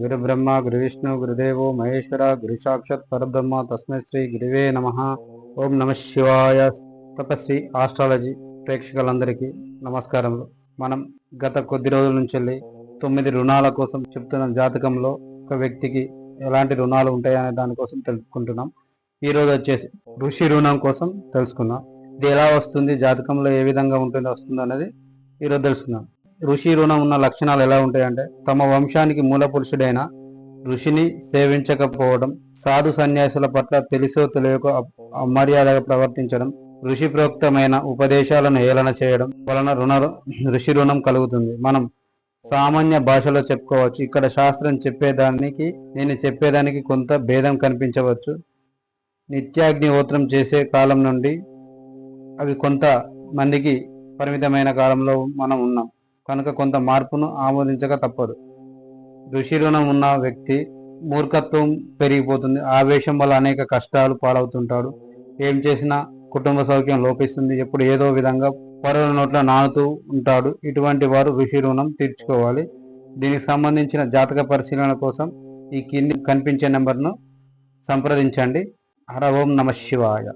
గురు బ్రహ్మ గురు విష్ణు గురుదేవో మహేశ్వర గురు సాక్షాత్ పరబ్రహ్మ తస్మై శ్రీ గురువే నమ. ఓం నమ శివాయ. తపస్వి ఆస్ట్రాలజీ ప్రేక్షకులందరికీ నమస్కారములు. మనం గత కొద్ది రోజుల నుంచి వెళ్ళి తొమ్మిది రుణాల కోసం చెప్తున్న జాతకంలో ఒక వ్యక్తికి ఎలాంటి రుణాలు ఉంటాయనే దానికోసం తెలుసుకుంటున్నాం ఈ రోజు వచ్చేసి ఋషి రుణం కోసం తెలుసుకుందాం. ఇది ఎలా వస్తుంది జాతకంలో ఏ విధంగా ఉంటుంది వస్తుంది అనేది ఈరోజు తెలుసుకుందాం. ఋషి రుణం ఉన్న లక్షణాలు ఎలా ఉంటాయంటే తమ వంశానికి మూల పురుషుడైన ఋషిని సేవించకపోవడం సాధు సన్యాసుల పట్ల తెలిసో తెలియకో అమర్యాదగా ప్రవర్తించడం ఋషి ప్రోక్తమైన ఉపదేశాలను ఏలన చేయడం వలన రుణ ఋషి రుణం కలుగుతుంది. మనం సామాన్య భాషలో చెప్పుకోవచ్చు. ఇక్కడ శాస్త్రం చెప్పేదానికి నేను చెప్పేదానికి కొంత భేదం కనిపించవచ్చు. నిత్యాగ్నిహోత్రం చేసే కాలం నుండి అవి కొంత మందికి పరిమితమైన కాలంలో మనం ఉన్నాం. కనుక కొంత మార్పును ఆమోదించక తప్పదు. ఋషి రుణం ఉన్న వ్యక్తి మూర్ఖత్వం పెరిగిపోతుంది. ఆవేశం వల్ల అనేక కష్టాలు పాలవుతుంటాడు. ఏం చేసినా కుటుంబ సౌఖ్యం లోపిస్తుంది. ఎప్పుడు ఏదో విధంగా పరుల నోట్ల నానుతూ ఉంటాడు. ఇటువంటి వారు ఋషి రుణం తీర్చుకోవాలి. దీనికి సంబంధించిన జాతక పరిశీలన కోసం ఈ కింది కనిపించే నెంబర్ను సంప్రదించండి. హర ఓం నమ శివాయ.